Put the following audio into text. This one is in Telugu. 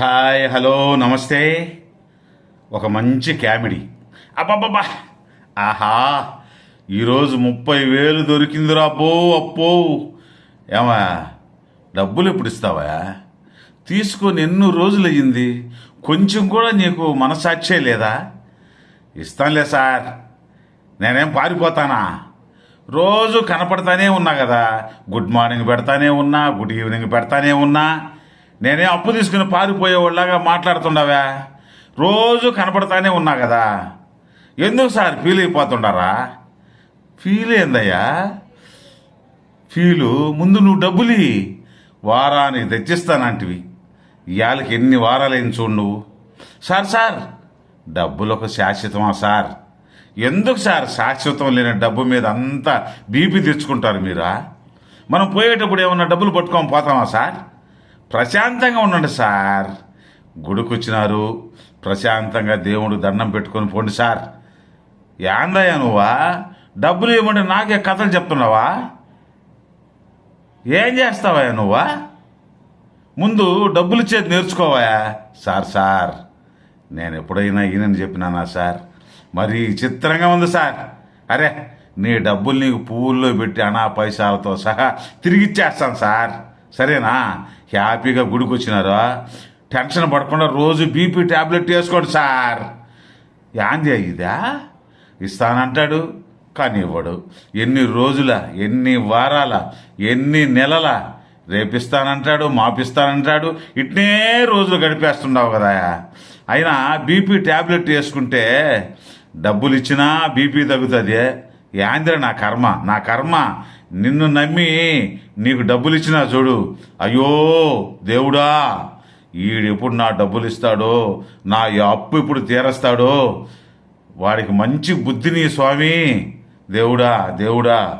హాయ్ హలో నమస్తే. ఒక మంచి కామెడీ. అబ్బబ్బబ్బా. ఆహా ఈరోజు ముప్పై వేలు దొరికిందిరా అబ్బో అప్పో. ఏమా డబ్బులు ఎప్పుడు ఇస్తావా? తీసుకొని ఎన్నో రోజులు అయ్యింది కొంచెం కూడా నీకు మనసాక్షే లేదా? ఇస్తానులే సార్. నేనేం పారిపోతానా? రోజు కనపడతానే ఉన్నా కదా. గుడ్ మార్నింగ్ పెడతానే ఉన్నా గుడ్ ఈవినింగ్ పెడతానే ఉన్నా. నేనే అప్పు తీసుకుని పారిపోయేవాళ్ళగా మాట్లాడుతుండవా. రోజు కనపడతానే ఉన్నా కదా. ఎందుకు సార్ ఫీల్ అయిపోతుండారా? ఫీల్ ఏందయ్యా? ఫీలు ముందు నువ్వు డబ్బులి వారానికి తెచ్చిస్తానంటివి. ఇవాళకి ఎన్ని వారాలైన చూడు నువ్వు. సార్ సార్ డబ్బులు ఒక శాశ్వతమా సార్? ఎందుకు సార్ శాశ్వతం లేని డబ్బు మీద అంతా బీపీ తెచ్చుకుంటారు మీరా? మనం పోయేటప్పుడు ఏమన్నా డబ్బులు పట్టుకొని పోతామా సార్? ప్రశాంతంగా ఉండండి సార్. గుడికి వచ్చినారు ప్రశాంతంగా దేవుడు దండం పెట్టుకొని పోండి సార్. యాందయ్యా నువ్వా? డబ్బులు ఇవ్వమంటే నాకే కథలు చెప్తున్నావా? ఏం చేస్తావా నువ్వా? ముందు డబ్బులు ఇచ్చేది నేర్చుకోవా సార్ సార్ నేను ఎప్పుడైనా ఈయనని చెప్పినానా సార్? మరి చిత్రంగా ఉంది సార్. అరే నీ డబ్బులు నీకు పువ్వుల్లో పెట్టి అనా పైసాలతో సహా తిరిగిచ్చేస్తాను సార్. సరేనా? హ్యాపీగా గుడికి వచ్చినారా టెన్షన్ పడకుండా రోజు బీపీ ట్యాబ్లెట్ వేసుకోండి సార్. యాంది ఇదా? ఇస్తానంటాడు కానీ ఇవ్వడు. ఎన్ని రోజుల ఎన్ని వారాల ఎన్ని నెలల? రేపిస్తానంటాడు మాపిస్తానంటాడు ఇట్నే రోజులు గడిపేస్తున్నావు కదా. అయినా బీపీ ట్యాబ్లెట్ వేసుకుంటే డబ్బులు ఇచ్చినా బీపీ తగ్గుతుంది. యాంద్ర నా కర్మ నా కర్మ. నిన్ను నమ్మి నీకు డబ్బులు ఇచ్చినా చూడు. అయ్యో దేవుడా ఈడెప్పుడు నా డబ్బులు ఇస్తాడో నా అప్పు ఇప్పుడు తీరస్తాడో. వాడికి మంచి బుద్ధిని స్వామి. దేవుడా దేవుడా.